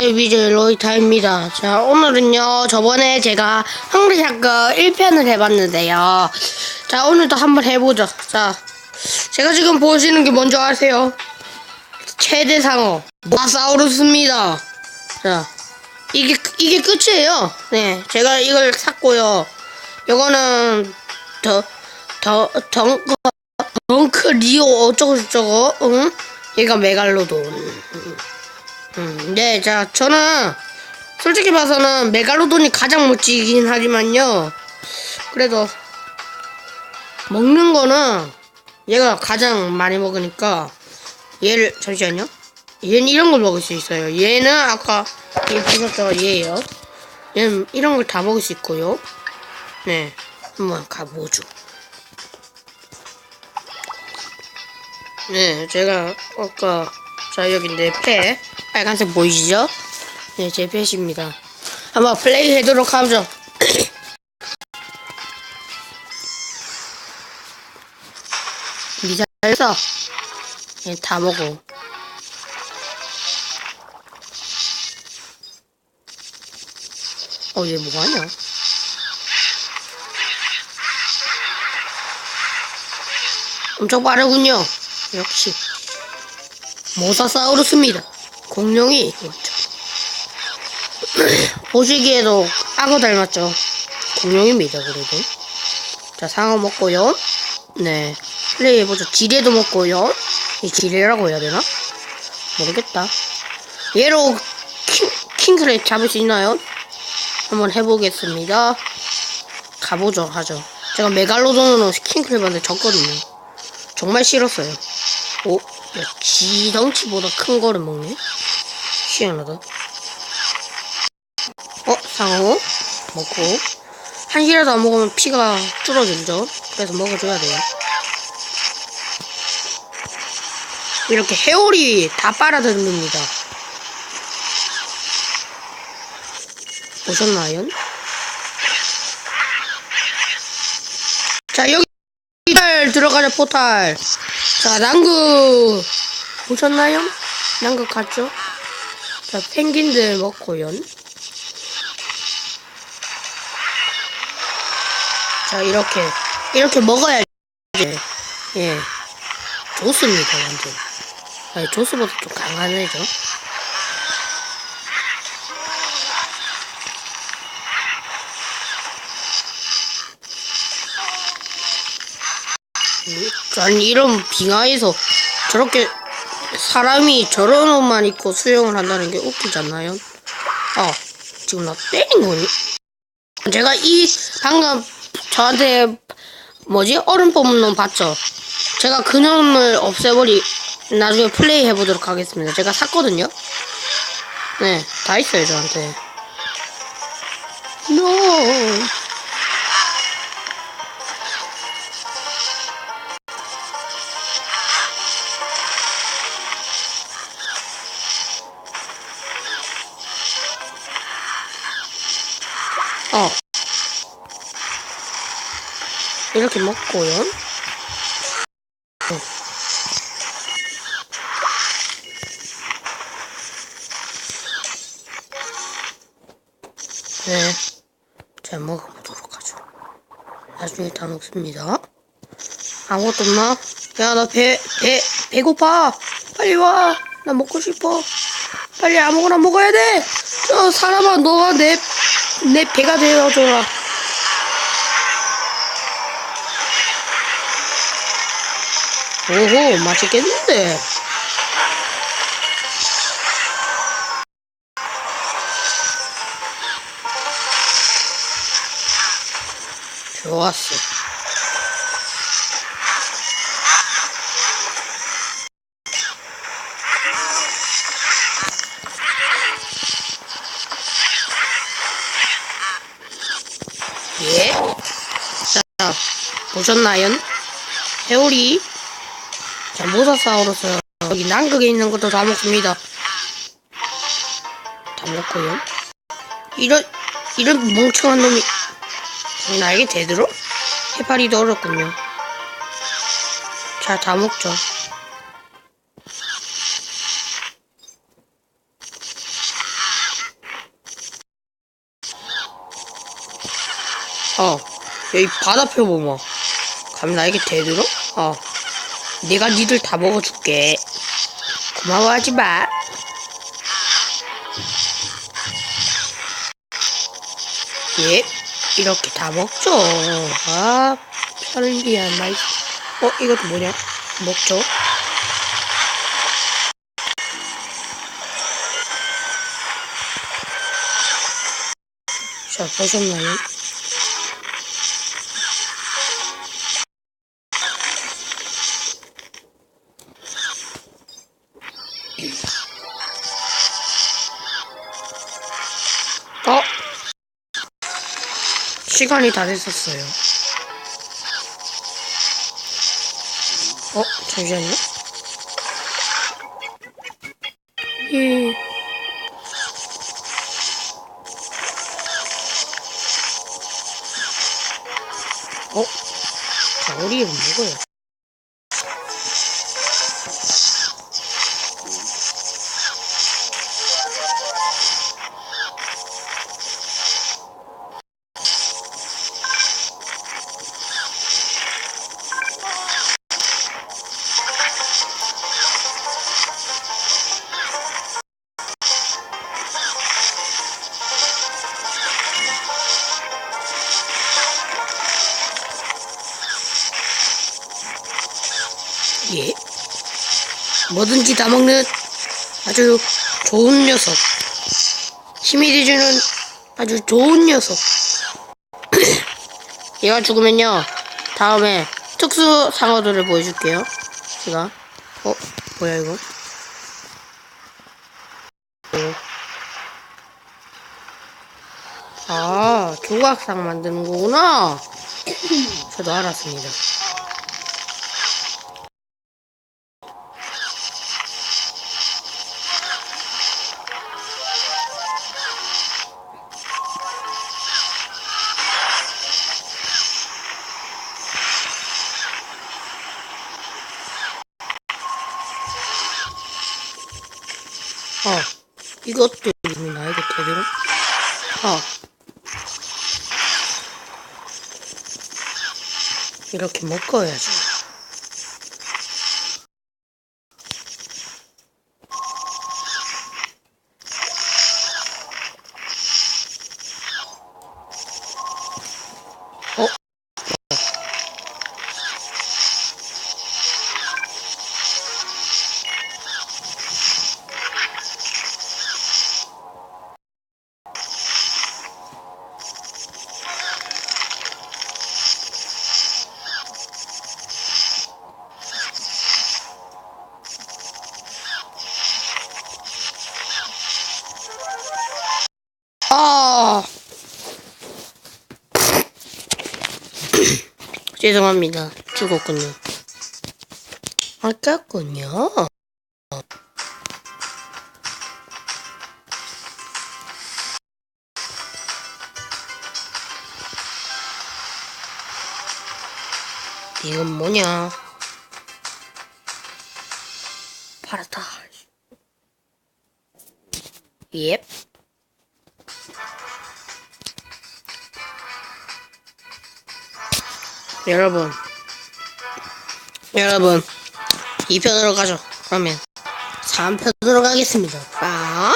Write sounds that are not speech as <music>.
비즈 로이타입니다. 자, 오늘은요, 저번에 제가 흥리샤크 1편을 해봤는데요. 자, 오늘도 한번 해보죠. 자, 제가 지금 보시는 게 뭔지 아세요? 최대 상어, 마사우루스입니다. 자, 이게, 이게 끝이에요. 네, 제가 이걸 샀고요. 요거는, 더, 더, 덩, 덩크 리오 어쩌고저쩌고, 응? 얘가 메갈로돈. 음, 네, 자, 저는 솔직히 봐서는 메갈로돈이 가장 멋지긴 하지만요. 그래도 먹는 거는 얘가 가장 많이 먹으니까 얘를 잠시만요. 얘는 이런 걸 먹을 수 있어요. 얘는 아까 얘 보셨죠? 얘예요. 얘는 이런 걸 다 먹을 수 있고요. 네, 한번 가보죠. 네, 제가 아까 자 여기 내패 빨간색 보이시죠? 네, 제 패입니다. 한번 플레이 해도록 하죠. <coughs> 미사에서 예, 다 먹어. 어, 얘 뭐하냐? 엄청 빠르군요. 역시. 모사사우루스입니다. 공룡이 맞죠. <clears throat> 보시기에도 악어 닮았죠. 공룡입니다. 그래도. 자 상어 먹고요. 네 플레이 해보죠. 지뢰도 먹고요. 이 지뢰라고 해야 되나? 모르겠다. 얘로 킹, 킹크랩 잡을 수 있나요? 한번 해보겠습니다. 가보죠 하죠. 제가 메갈로돈으로 킹크랩한테 졌거든요. 정말 싫었어요. 오, 야, 지 덩치보다 큰 거를 먹네? 희한하다. 어, 상어? 먹고. 한시라도 안 먹으면 피가 줄어들죠? 그래서 먹어줘야 돼요. 이렇게 해오리 다 빨아들입니다. 보셨나요? 자, 여기 포탈 들어가자, 포탈. 자, 난구 보셨나요? 난구 갔죠? 자, 펭귄들 먹고요. 자, 이렇게 이렇게 먹어야 예, 예, 좋습니다, 완전. 아니, 조스보다 좀 강하네죠. 아니 이런 빙하에서 저렇게 사람이 저런 옷만 입고 수영을 한다는 게 웃기지 않나요? 아 지금 나 때린 거니? 제가 이 방금 저한테 뭐지 얼음 뽑는 놈 봤죠? 제가 그 놈을 없애버리 나중에 플레이 해보도록 하겠습니다. 제가 샀거든요. 네, 다 있어요 저한테. No. 이렇게 먹고요. 어. 네. 잘 먹어보도록 하죠. 나중에 다 먹습니다. 아무것도 없나? 야, 나 배, 배, 배고파! 빨리 와! 나 먹고 싶어! 빨리 아무거나 먹어야 돼! 저 사람아, 너가 내, 내 배가 되어줘라. 오호, 맛있겠는데? 좋았어. 예. 자, 보셨나요? 해오리. 자, 모사사우루스. 여기 남극에 있는 것도 다 먹습니다. 다 먹고요. 이런, 이런 멍청한 놈이 나에게 대들어? 해파리도 어렵군요. 자, 다 먹죠. 어, 여기 바다 표범아. 감 나에게 대들어? 어. 내가 니들 다 먹어줄게. 고마워하지 마. 예, 이렇게 다 먹죠. 아, 편리한 맛. 어, 이것도 뭐냐? 먹죠. 자, 보셨나요? 시간이 다 됐었어요. 어? 잠시만요. 예. 어? 자, 우리 이거 뭐고요? 뭐든지 다 먹는 아주 좋은 녀석. 힘이 돼주는 아주 좋은 녀석. <coughs> 얘가 죽으면요. 다음에 특수 상어들을 보여줄게요. 제가. 어? 뭐야, 이거? 어. 아, 조각상 만드는 거구나. <coughs> 저도 알았습니다. 이것도 이미 나에게 되도록. 어. 이렇게 먹어야지. 죄송합니다. 죽었군요. 아깝군요. 이건 뭐냐? 파라타. 옙. 여러분, 여러분, 2편으로 가죠. 그러면 3편으로 가겠습니다. 빠.